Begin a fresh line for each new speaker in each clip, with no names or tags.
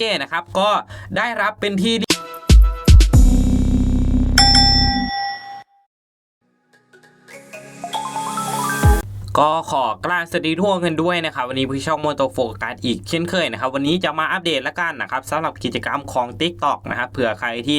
เคนะครับก็ได้รับเป็นที่ ก็ขอกราบสวัสดีทุกคนด้วยนะครับวันนี้พี่ช่องโมโตโฟกัสอีกเช่นเคยนะครับวันนี้จะมาอัปเดตล้วกันนะครับสำหรับกิจกรรมของ TikTok นะครับเผื่อใครที่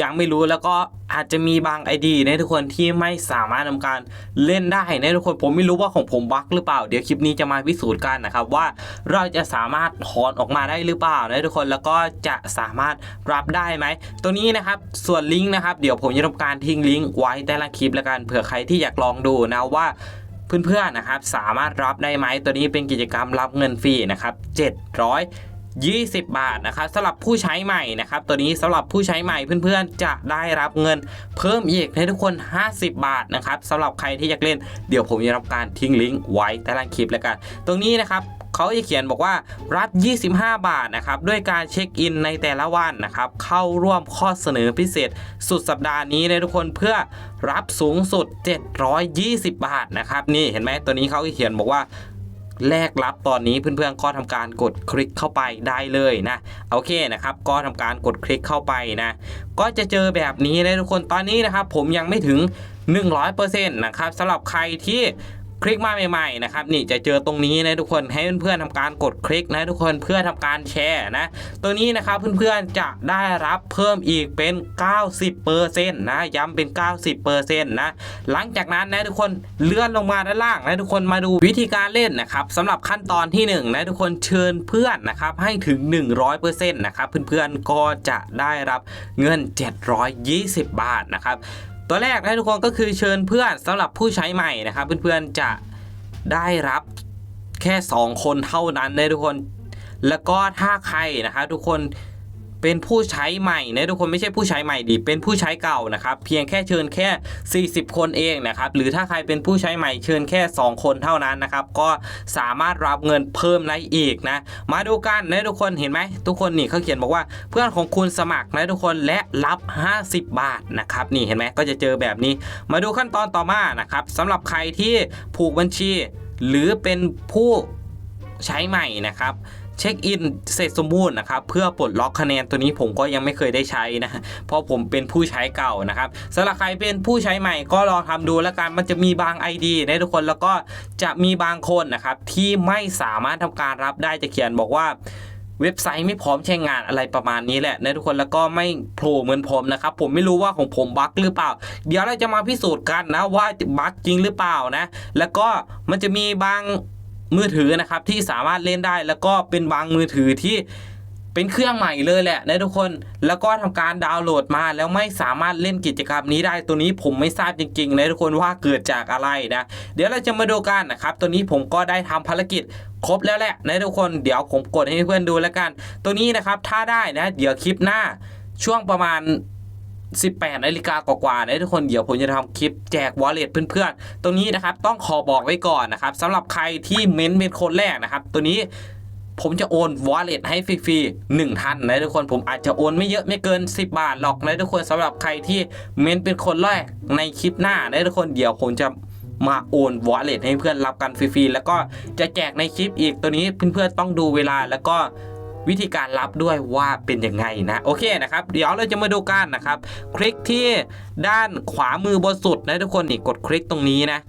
ยังไม่รู้แล้วก็อาจจะมีบาง ID นะทุกคนที่ไม่สามารถทำการเล่นได้นะทุกคนผมไม่รู้ว่าของผมบั๊กหรือเปล่า เดี๋ยวคลิปนี้จะมาพิสูจน์กันนะครับว่าเราจะสามารถถอนออกมาได้หรือเปล่านะทุกคนแล้วก็จะสามารถรับได้ไหมตัวนี้นะครับส่วนลิงก์นะครับเดี๋ยวผมจะทำการทิ้งลิงก์ไว้ใต้ล่างคลิปแล้วกันเผื่อใครที่อยากลองดูนะว่า เพื่อนๆนะครับสามารถรับได้ไหมตัวนี้เป็นกิจกรรมรับเงินฟรีนะครับ720 บาทนะครับสำหรับผู้ใช้ใหม่นะครับตัวนี้สำหรับผู้ใช้ใหม่เพื่อนๆ จะได้รับเงินเพิ่มอีกให้ทุกคน 50 บาทนะครับสำหรับใครที่อยากเล่นเดี๋ยวผมจะทำการทิ้งลิงก์ไว้ใต้ล่างคลิปแล้วกัน ตรงนี้นะครับ เขาจะเขียนบอกว่ารับ 25 บาทนะครับด้วยการเช็คอินในแต่ละวันนะครับเข้าร่วมข้อเสนอพิเศษสุดสัปดาห์นี้นะทุกคนเพื่อรับสูงสุด 720 บาทนะครับนี่เห็นไหมตัวนี้เขาก็เขียนบอกว่าแลกรับตอนนี้เพื่อนๆก็ทำการกดคลิกเข้าไปได้เลยนะโอเคนะครับ ก็ทำการกดคลิกเข้าไปนะก็จะเจอแบบนี้นะทุกคนตอนนี้นะครับ ผมยังไม่ถึง 100%นะครับสำหรับใครที่ คลิกมาใหม่ๆนะครับนี่จะเจอตรงนี้นะทุกคนให้เพื่อนๆทำการกดคลิกนะทุกคนเพื่อทำการแชร์นะตัวนี้นะครับเพื่อนๆจะได้รับเพิ่มอีกเป็น 90%นะย้ำเป็น 90%นะหลังจากนั้นนะทุกคนเลื่อนลงมาด้านล่างนะทุกคนมาดูวิธีการเล่นนะครับสำหรับขั้นตอนที่ 1 นะทุกคนเชิญเพื่อนนะครับให้ถึง 100%นะครับเพื่อนๆก็จะได้รับเงิน 720 บาทนะครับ ตัวแรกนะทุกคนก็คือเชิญเพื่อนสำหรับผู้ใช้ใหม่นะครับ เพื่อนๆจะได้รับแค่ 2 คนเท่านั้นนะทุกคน แล้วก็ถ้าใครนะครับทุกคน เป็นผู้ใช้ใหม่นะทุกคนไม่ใช่ผู้ใช้ใหม่ดิเป็นผู้ใช้เก่านะครับเพียงแค่เชิญแค่ 40 คนเองนะครับหรือถ้าใครเป็นผู้ใช้ใหม่เชิญแค่ 2 คนเท่านั้นนะครับก็สามารถรับเงินเพิ่มได้อีกนะมาดูกันนะทุกคนเห็นไหมทุกคนนี่เขาเขียนบอกว่าเพื่อนของคุณสมัครนะทุกคนและรับ 50 บาทนะครับนี่เห็นไหมก็จะเจอแบบนี้ มาดูขั้นตอนต่อมานะครับสำหรับใครที่ผูกบัญชี หรือเป็นผู้ใช้ใหม่นะครับ เช็คอินเสร็จสมบูรณ์นะครับเพื่อปลดล็อกคะแนนตัวนี้ผมก็ยังไม่เคยได้ใช้นะเพราะผมเป็นผู้ใช้เก่านะครับสำหรับใครเป็นผู้ใช้ใหม่ก็ลองทำดูแล้วกันมันจะมีบาง ID นะทุกคนแล้วก็จะมีบางคนนะครับที่ไม่สามารถทำการรับได้จะเขียนบอกว่าเว็บไซต์ไม่พร้อมใช้งานอะไรประมาณนี้แหละนะทุกคนแล้วก็ไม่โผล่เหมือนผมนะครับผมไม่รู้ว่าของผมบั๊กหรือเปล่า เดี๋ยวเราจะมาพิสูจน์กันนะว่าบั๊กจริงหรือเปล่านะ แล้วก็มันจะมีบาง มือถือนะครับที่สามารถเล่นได้แล้วก็เป็นบางมือถือที่เป็นเครื่องใหม่เลยแหละนะทุกคนแล้วก็ทำการดาวน์โหลดมาแล้วไม่สามารถเล่นกิจกรรมนี้ได้ตัวนี้ผมไม่ทราบจริงๆนะทุกคนว่าเกิดจากอะไรนะเดี๋ยวเราจะมาดูกันนะครับตัวนี้ผมก็ได้ทำภารกิจครบแล้วแหละนะทุกคนเดี๋ยวผมกดให้เพื่อนดูแล้วกัน ตัวนี้นะครับถ้าได้นะ เดี๋ยวคลิปหน้าช่วงประมาณ 18นาฬิกากว่าๆนะทุกคนเดี๋ยวผมจะทำคลิปแจกวอลเล็ตเพื่อนๆ ตรงนี้นะครับต้องขอบอกไว้ก่อนนะครับสำหรับใครที่เม้นเป็นคนแรกนะครับ ตัวนี้ผมจะโอนวอลเล็ตให้ฟรีๆหนึ่งท่านนะทุกคนผมอาจจะโอนไม่เยอะไม่เกิน 10 บาทหรอกนะทุกคนสำหรับใครที่เม้นเป็นคนแรกในคลิปหน้านะทุกคนเดี๋ยวผมจะมาโอนวอลเล็ตให้เพื่อนรับกันฟรีๆแล้วก็จะแจกในคลิปอีกตัวนี้เพื่อนๆต้องดูเวลาแล้วก็ วิธีการรับด้วยว่าเป็นยังไงนะโอเคนะครับ เดี๋ยวเราจะมาดูกันนะครับ คลิกที่ด้านขวามือบนสุดนะทุกคนนี่กดคลิกตรงนี้นะ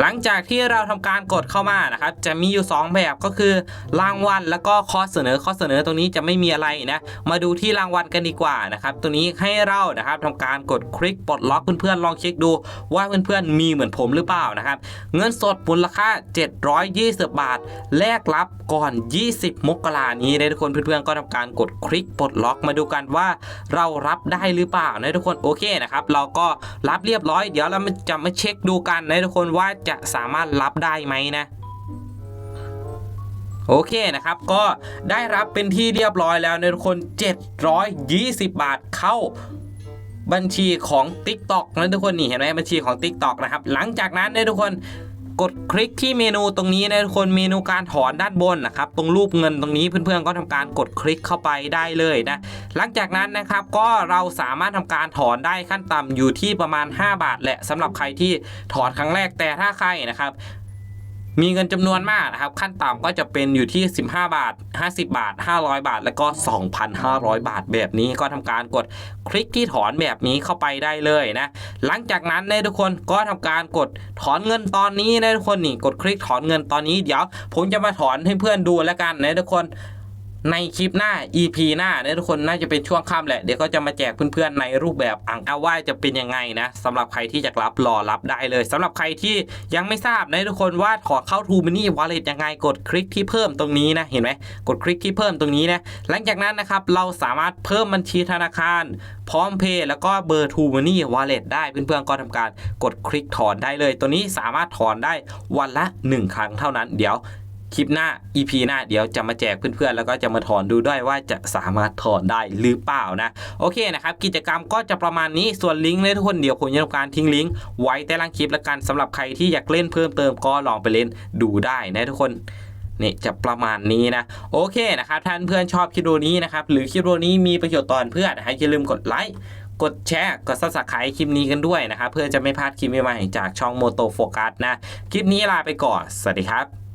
หลังจากที่เราทำการกดเข้ามานะครับจะมีอยู่ 2 แบบก็คือรางวัลแล้วก็ข้อเสนอข้อเสนอตรงนี้จะไม่มีอะไรนะ มาดูที่รางวัลกันดีกว่านะครับตัวนี้ให้เรานะครับทำการกดคลิกปลดล็อกเพื่อนๆลองเช็คดูว่าเพื่อนๆมีเหมือนผมหรือเปล่านะครับ เงินสดมูลค่า 720 บาท แลกรับก่อน 20 มกรานี้นะทุกคนเพื่อนๆก็ทำการกดคลิกปลดล็อกมาดูกันว่าเรารับได้หรือเปล่านะทุกคนโอเคนะครับเราก็รับเรียบร้อย เดี๋ยวเราจะมาเช็คดูกันนะทุกคนว่าจะสามารถรับได้ไหมนะโอเคนะครับ ก็ได้รับเป็นที่เรียบร้อยแล้วในทุกคน 720 บาทเข้าบัญชีของ TikTok นะทุกคนนี่เห็นไหมบัญชีของ TikTok นะครับ หลังจากนั้นนะทุกคน กดคลิกที่เมนูตรงนี้นะทุกคนเมนูการถอนด้านบนนะครับตรงรูปเงินตรงนี้เพื่อนๆก็ทำการกดคลิกเข้าไปได้เลยนะหลังจากนั้นนะครับก็เราสามารถทำการถอนได้ขั้นต่ำอยู่ที่ประมาณ 5 บาทแหละสำหรับใครที่ถอนครั้งแรกแต่ถ้าใครนะครับ มีเงินจำนวนมากนะครับ ขั้นต่ำก็จะเป็นอยู่ที่ 15 บาท 50 บาท 500 บาท แล้วก็ 2,500 บาทแบบนี้ก็ทำการกดคลิกที่ถอนแบบนี้เข้าไปได้เลยนะ หลังจากนั้นเนี่ยทุกคนก็ทำการกดถอนเงินตอนนี้นะทุกคนนี่กดคลิกถอนเงินตอนนี้เดี๋ยวผมจะมาถอนให้เพื่อนดูแล้วกันนะทุกคน ในคลิปหน้า EP หน้าเนี่ยทุกคนน่าจะเป็นช่วงค่ำแหละ เดี๋ยวก็จะมาแจกเพื่อนๆในรูปแบบอ่างเอาว่าจะเป็นยังไงนะสำหรับใครที่จะรับรอรับได้เลยสำหรับใครที่ยังไม่ทราบนะทุกคนว่าถอเข้า t ูมินี่วอลเล็ตยังไงกดคลิกที่เพิ่มตรงนี้นะเห็นไหมกดคลิกที่เพิ่มตรงนี้นะหลังจากนั้นนะครับเราสามารถเพิ่มบัญชีธนาคาร พร้อมเพย์แล้วก็เบอร์ t ูมินี่วอลเล็ตได้เพื่อนๆก็ทำการกดคลิกถอนได้เลย ตัวนี้สามารถถอนได้วันละ 1 ครั้งเท่านั้นเดี๋ยว คลิปหน้า EP หน้าเดี๋ยวจะมาแจกเพื่อนๆ แล้วก็จะมาถอนดูด้วยว่าจะสามารถถอนได้หรือเปล่านะ โอเคนะครับ กิจกรรมก็จะประมาณนี้ส่วนลิงก์เลยทุกคนเดี๋ยวผมจะทำการทิ้งลิงก์ไว้ใต้ล่างคลิปแล้วกันสำหรับใครที่อยากเล่นเพิ่มเติมก็ลองไปเล่นดูได้นะทุกคนนี่จะประมาณนี้นะ โอเคนะครับท่านเพื่อนชอบคลิปวิดีโอนี้นะครับหรือคลิปวิดีโอนี้มีประโยชน์ตอนเพื่อนนะครับอย่าลืมกดไลค์กดแชร์ กดซับสไครต์คลิปนี้กันด้วยนะครับเพื่อจะไม่พลาดคลิปใหม่ๆจากช่องโมโตโฟกัสนะ คลิปนี้ลาไปก่อน สวัสดีครับ